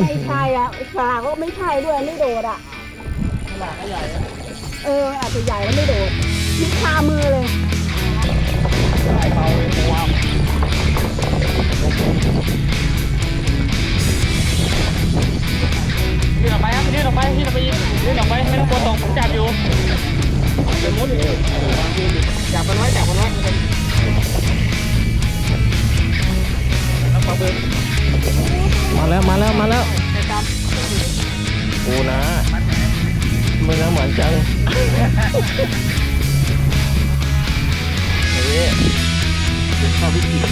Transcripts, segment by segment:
ไม่ใช่อะฉลากก็ไม่ใช่ด้วยไม่โดดอะฉลากก็ใหญ่นะเอออาจจะใหญ่แล้วไม่โดดคิดคามือเลยไอ้เบาเลยตัวยื่นออกไปครับยื่นออกไปยื่นออกไปอีกยื่นออกไปไม่ต้องกลัวตกผมจับอยู่เดี๋ยวมุดอีกจับมันไว้จับมันไว้แล้วปลาบึก มาแล้วมาแล้วมาแล้วในตามกูนะมึงนะเหมือนจังเฮ้ยเข้าพิธีมา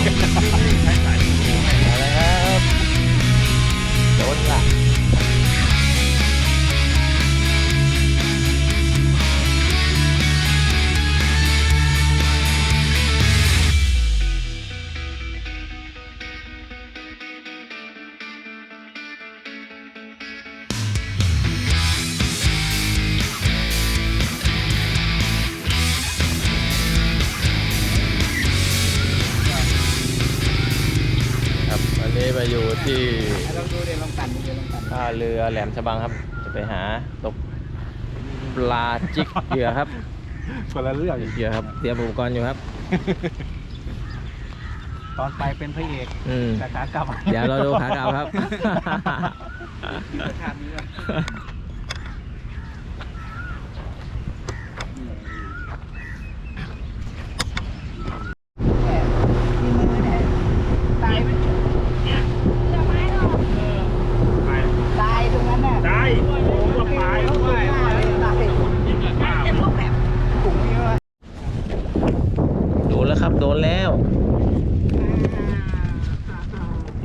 แล้วครับโดนละ มาอยู่ที่ลองดูเดี๋ยวลองตันเดี๋ยวลองตันท่าเรือแหลมฉบังครับ จะไปหาตกปลาจิกเหยื่อครับคนละเรื่องจิกเหยื่อครับเตรียมอุปกรณ์อยู่ครับ ตอนไปเป็นพระเอกอืมแต่ขากลับเดี๋ยวเราดูขากลับครับมีราคานี้ว่ะ ตายไหมตายตรงนั้นน่ะ ได้ผมก็ไป ตายตายไอ้พวกแบบถุงนี้ว่า โดนแล้วครับ โดนแล้ว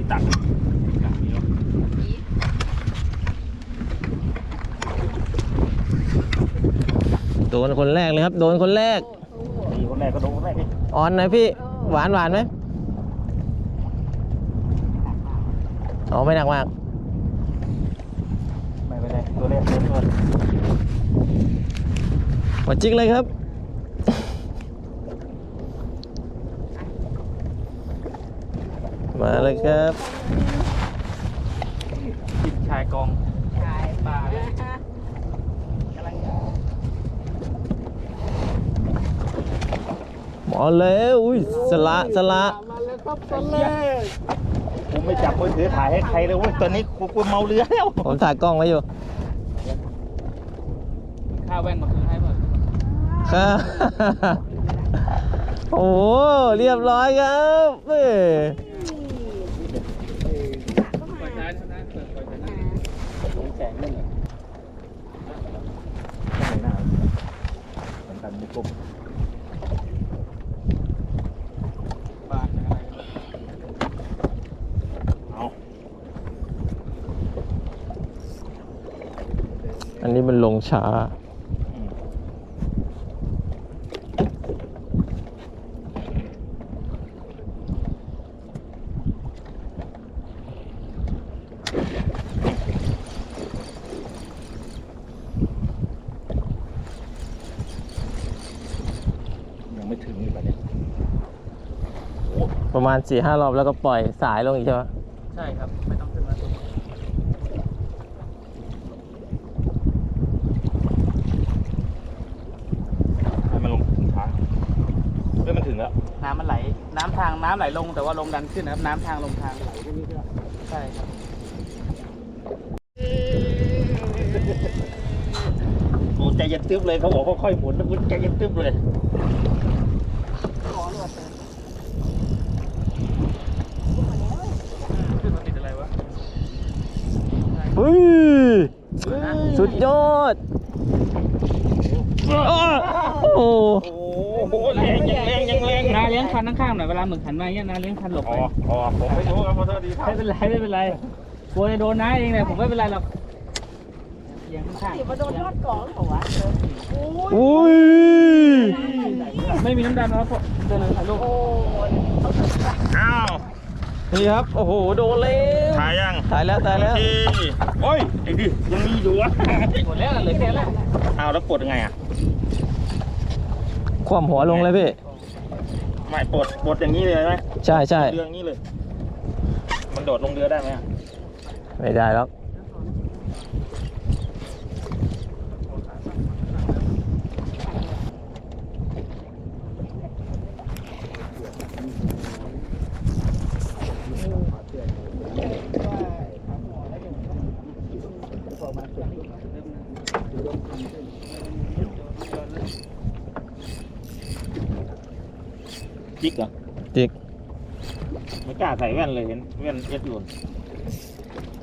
ที่ตักโดนคนแรกเลยครับ โดนคนแรกนี่คนแรกก็โดนคนแรกนี่อ่อนหน่อยพี่ หวานหวานไหมอ๋อไม่หนักมาก ไม่เป็นไรตัวแรกโดนก่อนมาจิกเลยครับ มาเลยครับจิบชายกองตายปลาหมอแล้วอุ้ยสละสละมาแล้วครับตอนแรกผมไม่จับมือถือถ่ายให้ใครเลยเว้ยตอนนี้กูกูเมาเรือแล้วผมถ่ายกล้องไว้อยู่ค่าแว่นมาคืนให้เพื่อนครับโอ้โหเรียบร้อยครับเอ้ย ปล่อยใช้นะเปิดปล่อยใช้นะลงแสงนั่นเหรอไม่น่าเหมือน กันมีกลมปลาอะไรเอาอันนี้มันลงช้า ไม่ถึงอีกแล้วเนี่ยประมาณ4ี่ห้ารอบแล้วก็ปล่อยสายลงอีกใช่ไหมใช่ครับ ไม่ต้องขึ้นมาสูงให้มันลงถึงช้าเฮ้ยมันถึงแล้ว น้ำมันไหล น้ำทางน้ำไหลลงแต่ว่าลงดันขึ้นนะครับ น้ำทางลงทางไหลที่นี่ก็ใช่ครับ โอ้ใจเย็นตึ๊บเลยเขาบอกว่าค่อยหมุนนะคุณใจเย็นตึ๊บเลย ขึ้นมาติดอะไรวะ เฮ้ยสุดยอดโอ้โหโอ้แรงยังแรงยังแรงนาเลี้ยงคันข้างๆหน่อยเวลาหมึกหันมาเนี่ยนาเลี้ยงคันหลบไปอ๋อผมไม่รู้ครับขอโทษดีครับไม่เป็นไรไม่เป็นไรกลัวจะโดนน้าเองเลยผมไม่เป็นไรหรอกเลี้ยงข้างสิมาโดนทอดกองเหรอวะโอ้ยอุ้ยไม่มีน้ำดำนะครับเดินเลยถ่ายรูปอ้าว นี่ครับ โอ้โห โดนแล้วถ่ายยังถ่ายแล้วถ่ายแล้วทีโอ้ยไอ้ดิยังมีอยู่อะหมดแล้วเหลือแค่แล้วอ้าวแล้วกดยังไงอะคว่ำหัวลงเลยพี่ไม่ปลดปลดอย่างนี้เลยไหมใช่ใช่เรื่องนี้เลย มันโดดลงเรือได้ไหมอะไม่ได้หรอก จิกเหรอจิก ไม่กล้าใส่แว่นเลยเห็นแว่นเอสอยู่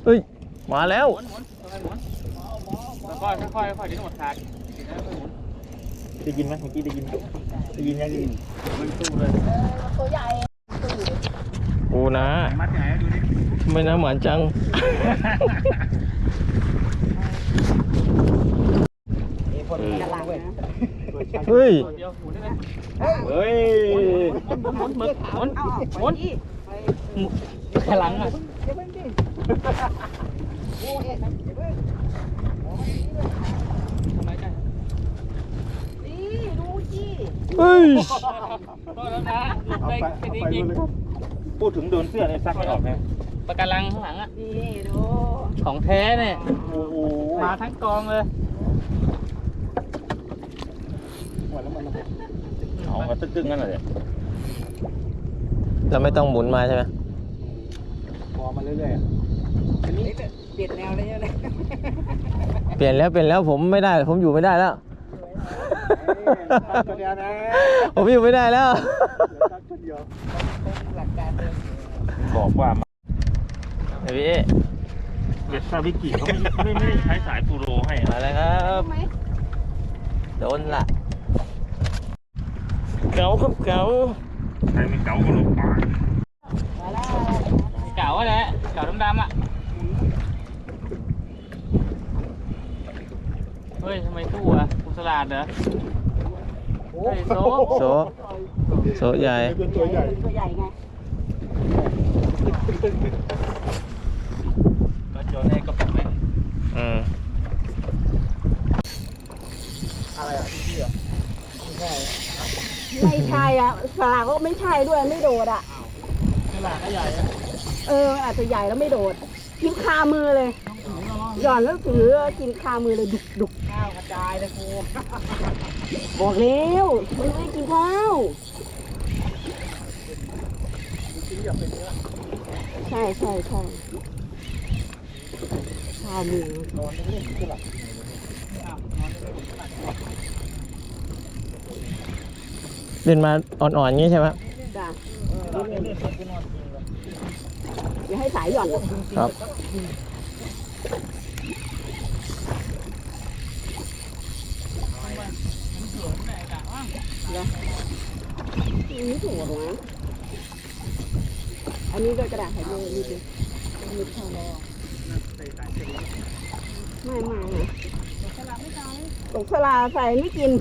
เฮ้ย มาแล้ว หมุนหมุนหมุนค่อยๆค่อยๆค่อยๆดิ้นหมดขาดดิ้นแล้วค่อยหมุนได้ยินไหมเมื่อกี้ได้ยินได้ยินยังได้ยินมันสู้เลยตัวใหญ่กูนะมัดใหญ่ดูดิไม่น่าเหมือนจังกำลังนะเฮ้ยตัว เดียหมุนได้เลยเฮ้ยหมุนหมุนหมุนหมุนเอาออกหมุนกำลังอะเดี๋ยวเพิ่งดิโอ้ยเดี๋ยวเพิ่งทำไมกันนี่ดูจีเฮ้ยก็แล้วนะด้แค่นี้จริงพูดถึงโดนเสื้อเนี่ยซักไม่ออกไงปากการังข้างหลังอะนี่ดูของแท้เนี่ยโอ้โหมาทั้งกองเลย เอามาตึ้งๆนั่นแหละเราไม่ต้องหมุนมาใช่ไหมอันนี้เปลี่ยนแนวเลยเลยเปลี่ยนแล้วเปลี่ยนแล้วผมไม่ได้ ผมอยู่ไม่ได้แล้วผมอยู่ไม่ได้แล้วหลักการเดิมบอกว่าเฮ้ยพี่เวสซาบิกิเขาไม่ไม่ได้ใช้สายฟูโรให้นะมาแล้วครับไหมโดนละ เก๋าครับเก๋าใครไม่เก๋าก็ลงปากมาแล้วเก่าอะแหละเก่าดำๆอะ เฮ้ยทำ ไมตู้อะกุสลาดเหรอเฮ้ยโซ่โซโซใหญ่ตัวใหญ่ตัวใหญ่ไงก็โจนให้ก็แบบไม่อืมไม่ใช่อะสลากก็ไม่ใช่ด้วยไม่โดดอะกุสลาดก็ใหญ่อะเออ อาจจะใหญ่แล้วไม่โดดกินคามือเลยหย่อนแล้วถือกินคามือเลยดุกดุกข้าวกระจายเลยครูบอกแล้วมันไม่กินข้าวใช่ใช่ใช่คามือเล่น มาอ่อนๆงี้ใช่ไหมจ้ะอย่าให้สายหย่อนครับ นี่ถูกหรออันนี้ด้วยกระดาษไขมือนี่ดิมีข้าวรอไม่ไม่ตกสลาใส่ไม่กิน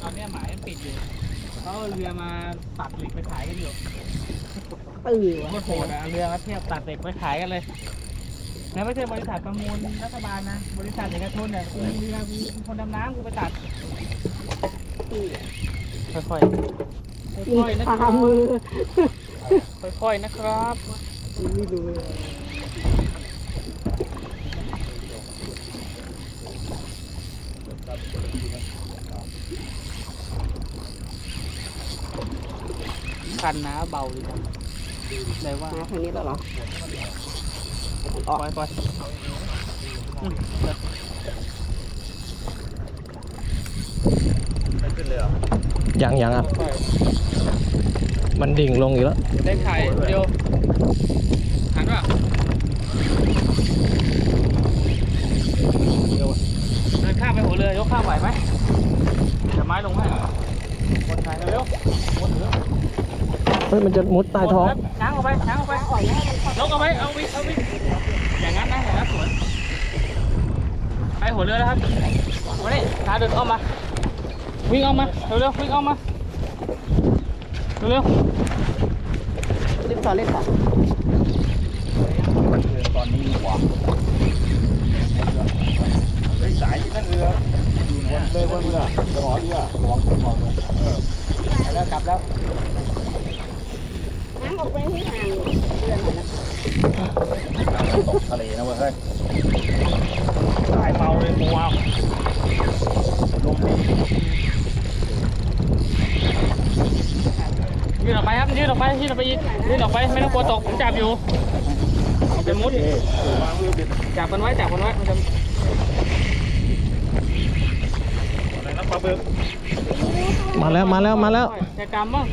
ตอนเนี้ยหมายมัน ปิดอยู่เขาเอาเรือมาตัดเหล็กไปขายกันอยู่ตื่นโคตรโหดอะเรือมาเทียบตัดเหล็กไปขายกันเลยแล้วไม่ใช่บริษัทประมูลรัฐบาลนะ บริษัทเอกชนเนี่ยกูมีเรือกูมีคนดำน้ำกูไปตัดค่อยๆกินค่อยๆนะคขารับมือค่อยๆนะครับ ไม่ดูเลย คันนะเบาดีจังเลยว่ามาทางนี้แล้วเหรอปล่อยปล่อยอืมยังยังอะค่อยมันดิ่งลงอีกแล้วๆได้ไข่เดียวหันป่ะเดินข้ามไปหัวเรือยกข้ามไหวไหมเดี๋ยวไม้ลงให้คนไทยเร็วๆวนเรือ เฮ้ยมันจะมุดใต้ท้อง ช้างออกไปช้างออกไปยกเอาไว้เอาวิเอาวิอย่างนั้นนะอย่างนั้นสวนไปหัวเรือแล้วครับมาดิขาเดินอ้อมมา วิ่งออกมาเร็วๆวิ่งออกมาเร็วเล่นต่อเล่นต่อตอนนี้หวาเฮ้ยสายที่นั่นเรืออยู่ไหนเลยว่าเมื่อจะหอดีอะหอมหอมเลยแล้วกลับแล้ว น้ำออกไปที่ห่างเดือนหน่อยนะตกทะเลนะเว้ยเฮ้ยสายเมาเลยกูเอาลมดียืนออกไปครับยืนออกไปยืนออกไปอีกยืนออกไปไม่ต้องกลัวตกผมจับอยู่มันจะมุดจับมันไว้จับมันไว้มันจะอะไรนะปลาบึกมาแล้วมาแล้วมาแล้วแกกรรมมั้ง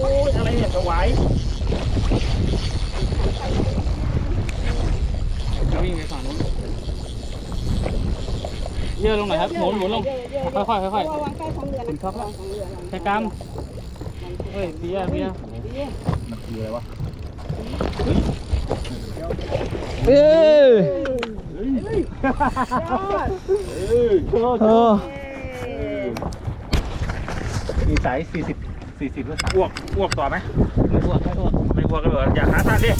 โอ้ย เนี่ยสวายจะวิ่งไปฝั่งนู้นเยอะลงหน่อยครับหมุนหมุนลงค่อยๆค่อยระวังใกล้ของเรือนะระวังของเรือๆแกกรรมเฮ้ยเบียร์เบียร์มันคืออะไรวะเอ้ยยอดโอ้มีสาย สี่สิบสี่สิบก็อ้วกอ้วกต่อไหมไม่บวกไม่บวกไม่อ้วกก็เหรออยากหาทานดิ